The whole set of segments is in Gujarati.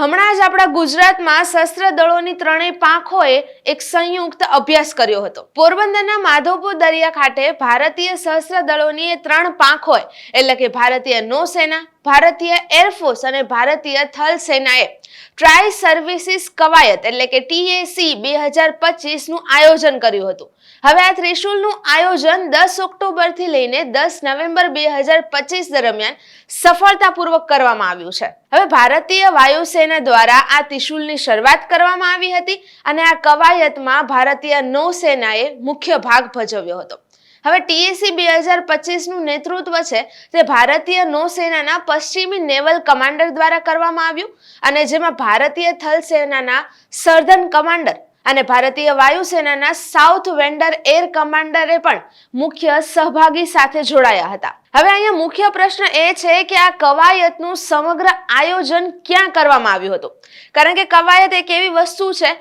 હમણાં જ આપણા ગુજરાતમાં શસ્ત્ર દળોની ત્રણેય પાંખોએ એક સંયુક્ત અભ્યાસ કર્યો હતો. પોરબંદરના માધવપુર દરિયા ખાતે ભારતીય સશસ્ત્ર દળોની એ ત્રણ પાંખોએ, એટલે કે ભારતીય નૌસેના ભારતીય એરફોર્સ અને ભારતીય થલ સેનાએ ટ્રાય સર્વિસીસ કવાયત એટલે કે ટીએસી બે હજાર પચીસનું આયોજન કર્યું હતું. હવે આ ત્રિશુલનું આયોજન દસ ઓક્ટોબરથી લઈને દસ નવેમ્બર બે હજાર પચીસ દરમિયાન સફળતાપૂર્વક કરવામાં આવ્યું છે. હવે ભારતીય વાયુસેના દ્વારા આ ત્રિશુલની શરૂઆત કરવામાં આવી હતી અને આ કવાયતમાં ભારતીય નૌસેનાએ મુખ્ય ભાગ ભજવ્યો હતો. હવે ટીએસી બે હજાર પચીસનું નેતૃત્વ છે તે ભારતીય નૌસેનાના પશ્ચિમી નેવલ કમાન્ડર દ્વારા કરવામાં આવ્યું અને જેમાં ભારતીય થલ સેનાના સર્ધન કમાન્ડર અને ભારતીય વાયુસેનાના સાઉથ વેન્ડર એર કમાન્ડરે પણ મુખ્ય સહભાગી સાથે જોડાયા હતા. હવે અહીંયા મુખ્ય પ્રશ્ન એ છે કે આ કવાયતનું સમગ્ર આયોજન ક્યાં કરવામાં આવ્યું હતું? કારણ કે કવાયત એક એવી વસ્તુ છે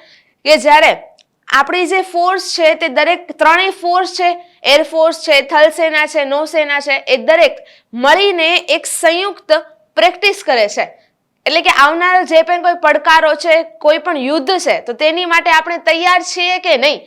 કે જ્યારે આપણી જે ફોર્સ છે તે દરેક ત્રણેય ફોર્સ છે એરફોર્સ છે થલસેના છે નૌસેના છે, એ દરેક મળીને એક સંયુક્ત પ્રેક્ટિસ કરે છે. એટલે કે આવનાર જે પણ કોઈ પડકારો છે, કોઈ પણ યુદ્ધ છે, તો તેની માટે આપણે તૈયાર છીએ કે નહીં,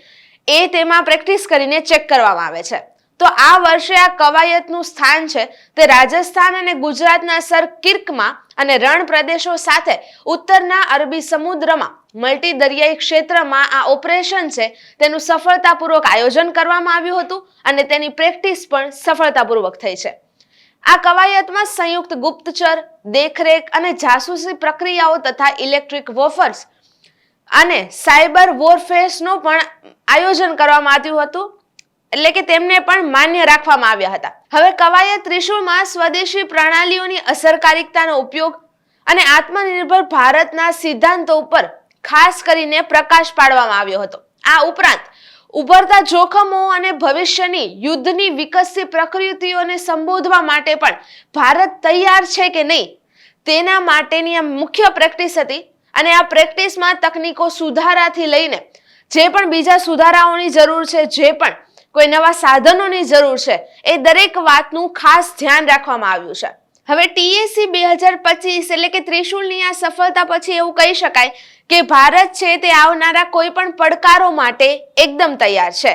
એ તેમાં પ્રેક્ટિસ કરીને ચેક કરવામાં આવે છે. તો આ વર્ષે આ કવાયતનું સ્થાન છે. તે રાજસ્થાન અને ગુજરાતના સર કિર્કમાં અને રણ પ્રદેશો સાથે ઉત્તરના અરબી સમુદ્રમાં મલ્ટી દરિયાઈ ક્ષેત્રમાં આ ઓપરેશન છે. તેનું સફળતાપૂર્વક આયોજન કરવામાં આવ્યું હતું અને તેની પ્રેક્ટિસ પણ સફળતાપૂર્વક થઈ છે. આ કવાયતમાં સંયુક્ત ગુપ્તચર, દેખરેખ અને જાસૂસી પ્રક્રિયાઓ તથા ઇલેક્ટ્રિક વોફર્સ અને સાયબર વોરફેસનું પણ આયોજન કરવામાં આવ્યું હતું. એટલે કે તેમને પણ માન્ય રાખવામાં આવ્યા હતા. હવે કવાયત ત્રિશુળમાં સ્વદેશી પ્રણાલીઓની અસરકારકતાનો ઉપયોગ અને આત્મનિર્ભર ભારતના સિદ્ધાંતો ઉપર ખાસ કરીને પ્રકાશ પાડવામાં આવ્યો હતો. આ ઉપરાંત, ઉભરતા જોખમો અને ભવિષ્યની યુદ્ધની વિકસતી પ્રકૃતિઓને સંબોધવા માટે પણ ભારત તૈયાર છે કે નહીં, તેના માટેની આ મુખ્ય પ્રેક્ટિસ હતી અને આ પ્રેક્ટિસમાં તકનીકો સુધારાથી લઈને જે પણ બીજા સુધારાઓની જરૂર છે, જે પણ કોઈ નવા સાધનોની જરૂર છે, એ દરેક વાતનું ખાસ ધ્યાન રાખવામાં આવ્યું છે. હવે ટીએસી બે હજાર પચીસ એટલે કે ત્રિશુલની આ સફળતા પછી એવું કહી શકાય કે ભારત છે તે આવનારા કોઈ પણ પડકારો માટે એકદમ તૈયાર છે.